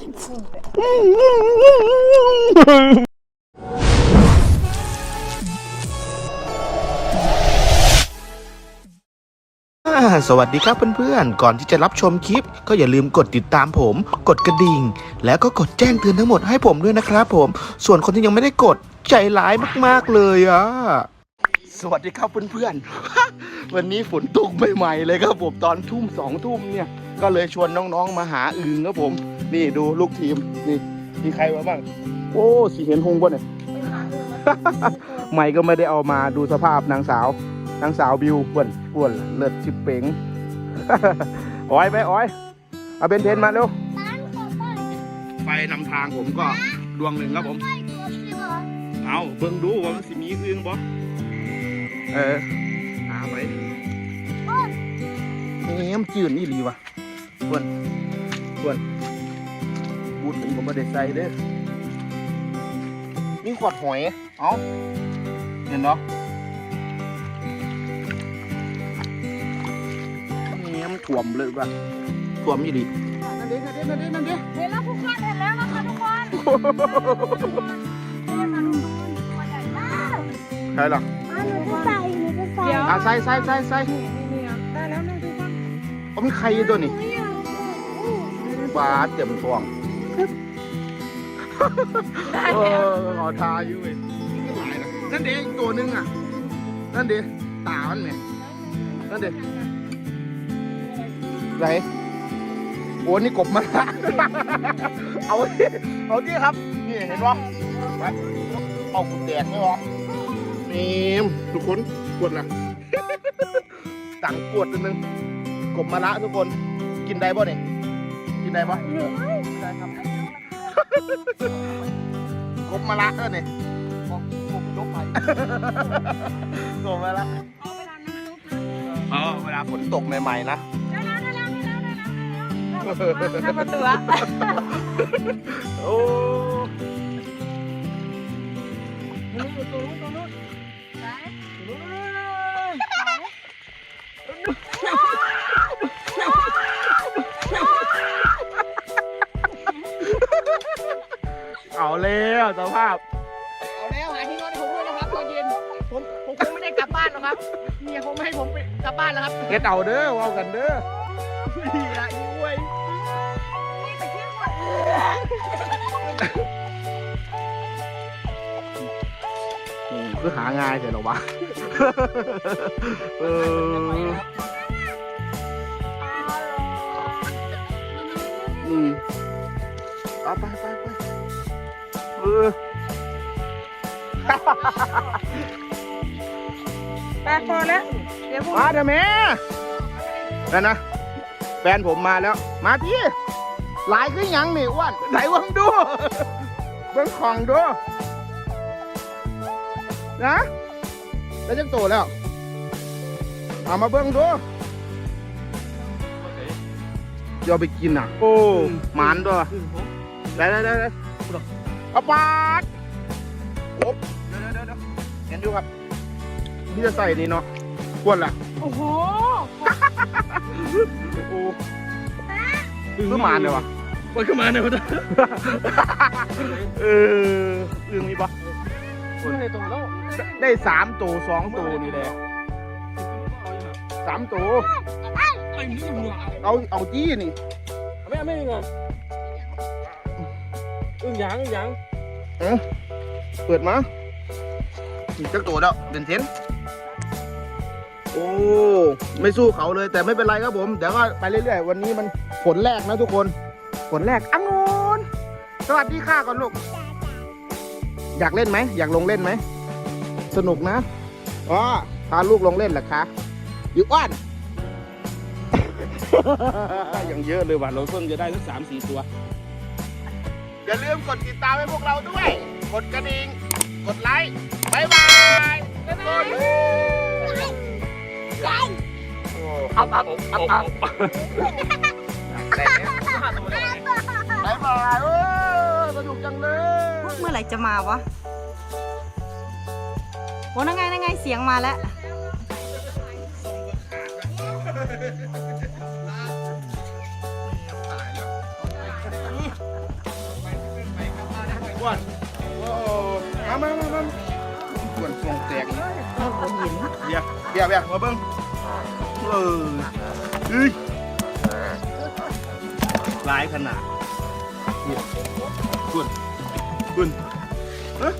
สวัสดีครับเพื่อนๆ ก่อนที่จะรับชมคลิป ก็อย่าลืมกดติดตามผม กดกระดิ่ง แล้วก็กดแจ้งเตือนทั้งหมดให้ผมด้วยนะครับผม ส่วนคนที่ยังไม่ได้กดใจร้ายมากๆเลยอะ สวัสดีครับเพื่อนๆ วันนี้ฝนตกใหม่ๆเลยครับผมตอนทุ่มสองทุ่มเนี่ย ก็เลยชวนน้องๆมาหาอึงครับผม นี่ดูลูกทีมนี่มีใครมาบ้าง โอ้สีเห็นหงป่ะเนี่ย ไม่ก็ไม่ได้เอามาดูสภาพนางสาวนางสาวบิวอ้วนอ้วนเลิศชิบเป๋งอ้อยไปอ้อยเอาเบนเทนมาเร็วไฟนำทางผมก็ดวงหนึ่งครับผม เอาเบิ่งดูว่ามันสิมีอึ้งบ่เออหาไปนี่มันจืดนี่หลีวะอ้วนอ้วนบู ดผมก็ไม่ได้ใส่เด้อนี่ขวดหอย เอาเห็นเนาะนี่มันถ่วมเลยป่ะถ่วมยี่ดีนั่นเด้นั่นเด้นั่นเด้นั่นเด้เห็นแล้วทุกคนเห็นแล้วนะคะทุกคนนี่ค่ะทุกคนตัวใหญ่มากใช่หรอหนูจะใส่หนูจะใส่เดี๋ยวอะใส่ใส่ใส่ใส่นี่นี่อะได้แล้วนะทุกคนผมมีใครอยู่ตัวนี้บาดเจ็บท้อง ได้เอแล้วอขอทาอยู่เว้ยนั่นเด้อีกตัวหนึงอะ นั่นเด้ตามันเนี่ย นั่นเด้ไหนโอ้นี่กบมา เอาที่เอาที่ครับ นี่เห็นปะไปเอากุญแจไหมวะนี่ทุกคนกดละตังกวดตัวหนึงกบมะระทุกคน กินได้ป่ะเนี่ย กินได้ป่ะได้ครับ กบมะระเออเนี่ยกบกบยกไปกบมะระเอาไปทำน้ำซุปนะเออเวลาฝนตกใหม่ๆนะได้แล้วได้แล้วได้แล้วได้แล้วได้แล้วได้ประตูอะโอ้ไห สภาพ เอาแล้วหาที่นอนให้ผมด้วยนะครับตอนเย็น ผมผมคงไม่ได้กลับบ้านหรอกครับ เมียคงไม่ให้ผมไปกลับบ้านแล้วครับเฮ็ดเอาเด้อเว้ากันเด้อเฮียด้วยนี่ไปเที่ยวก่อนอืมคือหาง่ายเดี๋ยวหรอวะ เอออืมเอาไปไปไป เออไปพอแล้ว เดี๋ยวพวกมาเดี๋ยวแม่นั่นนะ แฟนผมมาแล้ว มาที่หลายคือหยังนี่อ้วนไหนเบิ่งดู เบิ่งของดู นะแล้วจังโตแล้วเอามาเบิ่งดูเดี๋ยวเอาไปกินอะ โอ้หมานด้วยได้ได้ได้ได้ เอาปาดโอ๊บเดี๋ยวเดี๋ยวเดี๋ยวเห็นดูครับที่จะใส่นี่เนาะควรล่ะโอ้โหโอ้คือหมานเลยวะมันขึ้นมาเนี่ยวะเออเรื่องนี้ปะคุณให้ตรงแล้วได้สามตัวสองตัวนี่แหละสามตัวไอ้นี่หัวเอาเอาจี้นี่ไม่ไม่เงิน อึ้งหยางอึ้งหยางเออเปิดมาอีกจักตัวแล้วเด่นเซนโอ้ไม่สู้เขาเลยแต่ไม่เป็นไรครับผม เดี๋ยวก็ไปเรื่อยๆ วันนี้มันผลแรกนะทุกคน ผลแรกอังุนสวัสดีค่ะก่อนลูก อยากเล่นไหม อยากลงเล่นไหม สนุกนะอ๋อพาลูกลงเล่นเหรอคะอยู่อ้วนอย่างเยอะเลยว่ะเราเพิ่งจะได้สักสามสี่ตัว อย่าลืมกดติดตามให้พวกเราด้วย กดกระดิ่ง กดไลค์บายบายบ๊ายบายอัพอัพอัพอัพบายบายเออสนุกจังเลยเมื่อไหร่จะมาวะโอ้นั่งไงนั่งไงเสียงมาแล้ว วนโอ้มามามามาอ้วนทรงแตกอีกเบียร์เบียร์เบียร์มาเบิ้งเออเฮ้ยหลายขนาดเนี่ยคุณคุณเอ๊ะ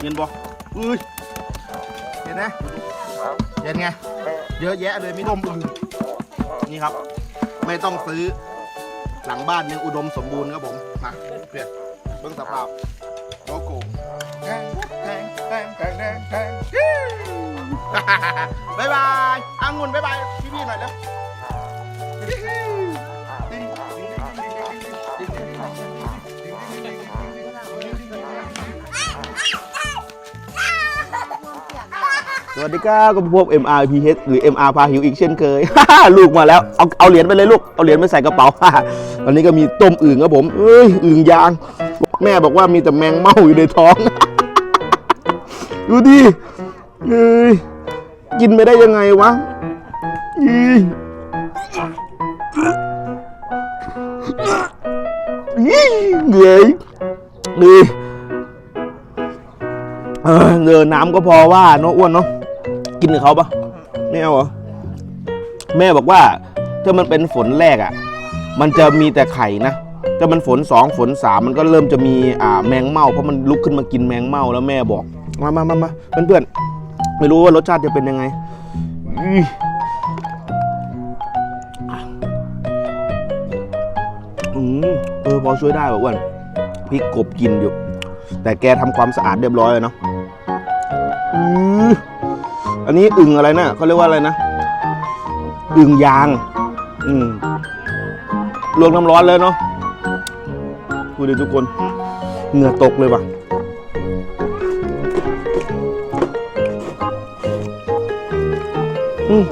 เห็นบ่อุ้ยเห็นไหมเห็นไง เยอะแยะเลยไม่ต้มอึ่งนี่ครับ ไม่ต้องซื้อ หลังบ้านยังอุดมสมบูรณ์ครับผมมาเปลี่ยนเบื้องสภาพโลโก้แทงแทงแทงแทงแทงแทงบ๊ายบายอางุ่นบ๊ายบายพี่ๆหน่อยแล้ว วัสดีครับกับพวก MRPH หรือ MR พาหิวอีกเช่นเคย ลูกมาแล้ว เอาเอาเหรียญไปเลยลูก เอาเหรียญไปใส่กระเป๋าวันนี้ก็มีต้มอึ่งครับผม เอ้ยอึ่งยาง แม่บอกว่ามีแต่แมงเม่าอยู่ในท้อง ดูดิเอ้ยกินไปได้ยังไงวะอีอีเหนื่อยนี่เออเดินน้ำก็พอว่าเนาะอ้วนเนาะ กินกับเขาปะไม่เอาเหรอ แม่บอกว่า ถ้ามันเป็นฝนแรกอะ่ะ มันจะมีแต่ไข่นะถ้ามันฝนสองฝนสามมันก็เริ่มจะมีอ่าแมงเม่าเพราะมันลุกขึ้นมากินแมงเม่าแล้วแม่บอก มามามามาเพื่อนๆไม่รู้ว่ารสชาติจะเป็นยังไงอืออืมเออพอช่วยได้ป่ะอ้วนพริกกบกินอยู่ แต่แกทำความสะอาดเรียบร้อยแล้วเนาะอือ อันนี้อึ่งอะไรนะเขาเรียกว่าอะไรนะอึ่งยาง อืมลวกน้ำร้อนเลยเนาะดูดิทุกคนเหงื่อตกเลยว่ะอืม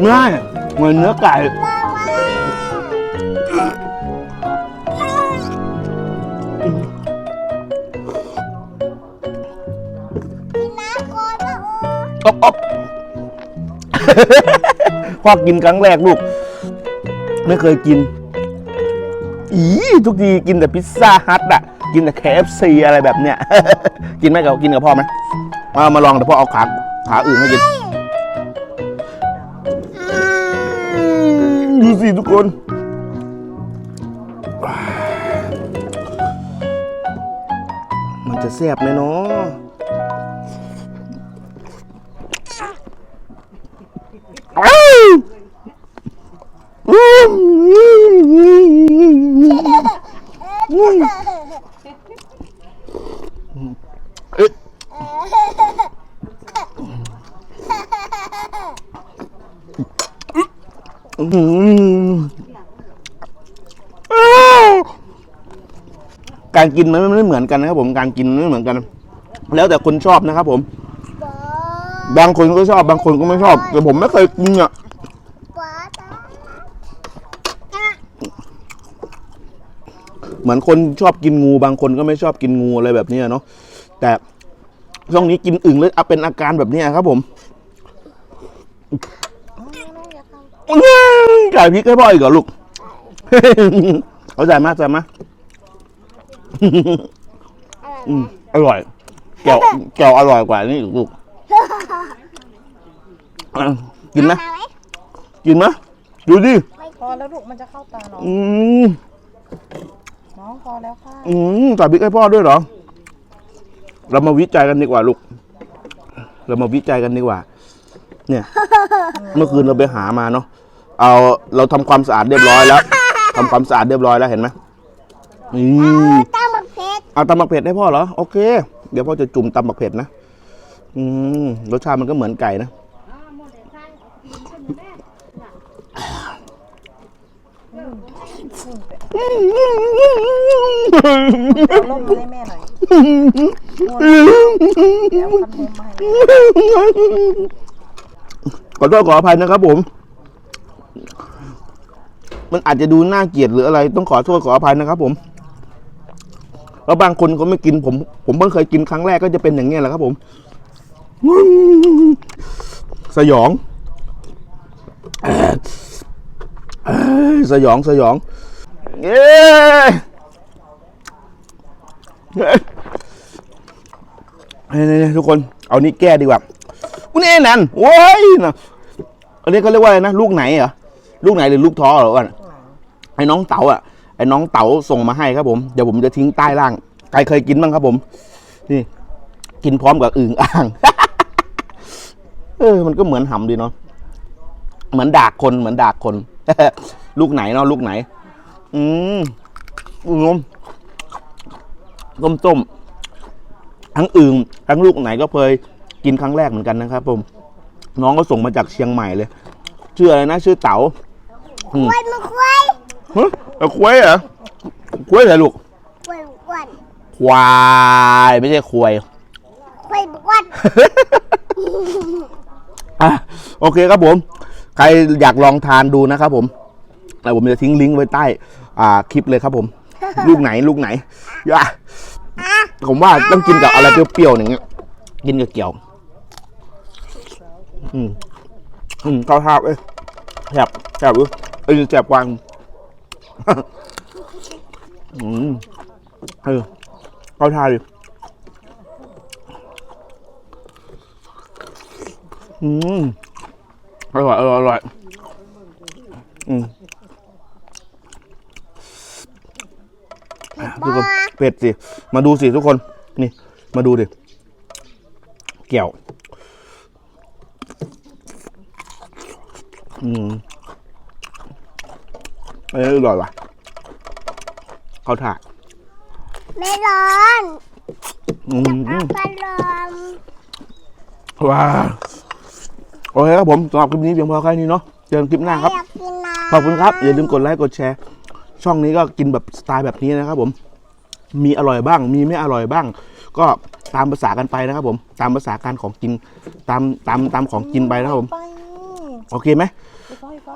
ไม่เหมือนเนื้อไก่ อบอบ พ่อกินครั้งแรกลูก ไม่เคยกิน อีทุกทีกินแต่พิซซ่าฮัทอะกินแต่ KFC อะไรแบบเนี้ย กินไหมกับกินกับพ่อไหมมามาลองเดี๋ยวพ่อเอาขาขาอื่นให้กินดูสิทุกคน มันจะแซ่บไหมเนาะ การกินมันไม่เหมือนกันนะครับผมการกินไม่เหมือนกัน แล้วแต่คนชอบนะครับผม บางคนก็ชอบบางคนก็ไม่ชอบ แต่ผมไม่เคยกินอะ เหมือนคนชอบกินงูบางคนก็ไม่ชอบกินงูอะไรแบบนี้อะเนาะแต่ช่วงนี้กินอึ่งเลยเอาเป็นอาการแบบนี้ครับผมจ่ายพริกให้พ่ออีกเหรอลูกเอาจ่ายมาจ่ายมาอืมอร่อยแก้วแก้วอร่อยกว่านี่อีกลูกอะกินไหมกินไหมดูดิพอแล้วลูกมันจะเข้าตาน้องอืม น้องพอแล้วค่ะ อืมจ่ายพริกให้พ่อด้วยเหรอ เรามาวิจัยกันดีกว่าลูก เรามาวิจัยกันดีกว่า เนี่ย เมื่อคืนเราไปหามาเนาะ เอาเราทำความสะอาดเรียบร้อยแล้วทำความสะอาดเรียบร้อยแล้วเห็นไหมนี่ตั้งบักเพชรเอาตำบักเผ็ดให้พ่อเหรอ โอเค เดี๋ยวพ่อจะจุ่มตำบักเผ็ดนะอืมรสชาติมันก็เหมือนไก่นะ เอาลมมาให้แม่หน่อยแล้วคันโฮมมาให้แม่ขอโทษขออภัยนะครับผม มันอาจจะดูน่าเกลียดหรืออะไร ต้องขอโทษขออภัยนะครับผมแล้วบางคนเขาไม่กินผม ผมเพิ่งเคยกินครั้งแรกก็จะเป็นอย่างนี้ยแหละครับผม สยอง สยองสยอง เย้นี่ๆๆทุกคน เอานี้แก้ดีกว่าอุ้นี่นั่นโว้ยนะอันนี้เขาเรียกว่าอะไรนะ ลูกไหนเหรอ ลูกไหนหรือลูกท้อเหรอวะไอ้น้องเต๋าอะ ไอ้น้องเต๋าส่งมาให้ครับผม เดี๋ยวผมจะทิ้งใต้ล่าง ใครเคยกินบ้างครับผม นี่ กินพร้อมกับอึ่งอ่าง เออ มันก็เหมือนหำดีเนาะ เหมือนดากคน เหมือนดากคน ลูกไหนเนาะ ลูกไหน อืมงมต้มต้มๆทั้งอึ่งทั้งลูกไหนก็เคยกินครั้งแรกเหมือนกันนะครับ ผม น้องก็ส่งมาจากเชียงใหม่เลย ชื่ออะไรนะ ชื่อเต๋าอืมควายมาควายฮะเอาควายเหรอควายเหรอลูกควายอ้วนควายไม่ใช่ควายควายอ้วนอะโอเคครับผม ใครอยากลองทานดูนะครับผมแล้วผมจะทิ้งลิงก์ไว้ใต้ อ่าคลิปเลยครับผม ลูกไหนลูกไหนอย่าผมว่าต้องกินกับอะไรเปรี้ยวๆอย่างเงี้ยกินกับเกี่ยว อืมอืมข้าวทาบเอ้ยแสบแสบอยู่เอ้ยแสบกวางอืมเออข้าวทาดิอืมอร่อยอร่อยอร่อยอืม ทุกคนเป็ดสิ มาดูสิทุกคน นี่ มาดูดิแก้วอืมเอ้ยอร่อยว่ะเข้าวถาดไม่ร้อนอืมเอาพัดลมว้าวโอเคครับผมสำหรับคลิปนี้เพียงพอแค่นี้เนาะเจอกันคลิปหน้าครับอยากกินน้ำขอบคุณครับ อย่าลืมกดไลค์ กดแชร์ ช่องนี้ก็กินแบบสไตล์แบบนี้นะครับ ผม มีอร่อยบ้าง มีไม่อร่อยบ้าง ก็ตามภาษากันไปนะครับผม ตามภาษาการของกิน ตามตามตามของกินไปนะครับผม ไปโอเคไหม ไปไป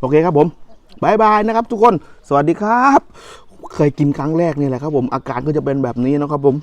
โอเคครับผมบายบายนะครับ ทุกคน สวัสดีครับ เคยกินครั้งแรกนี่แหละครับผม อาการก็จะเป็นแบบนี้นะครับผม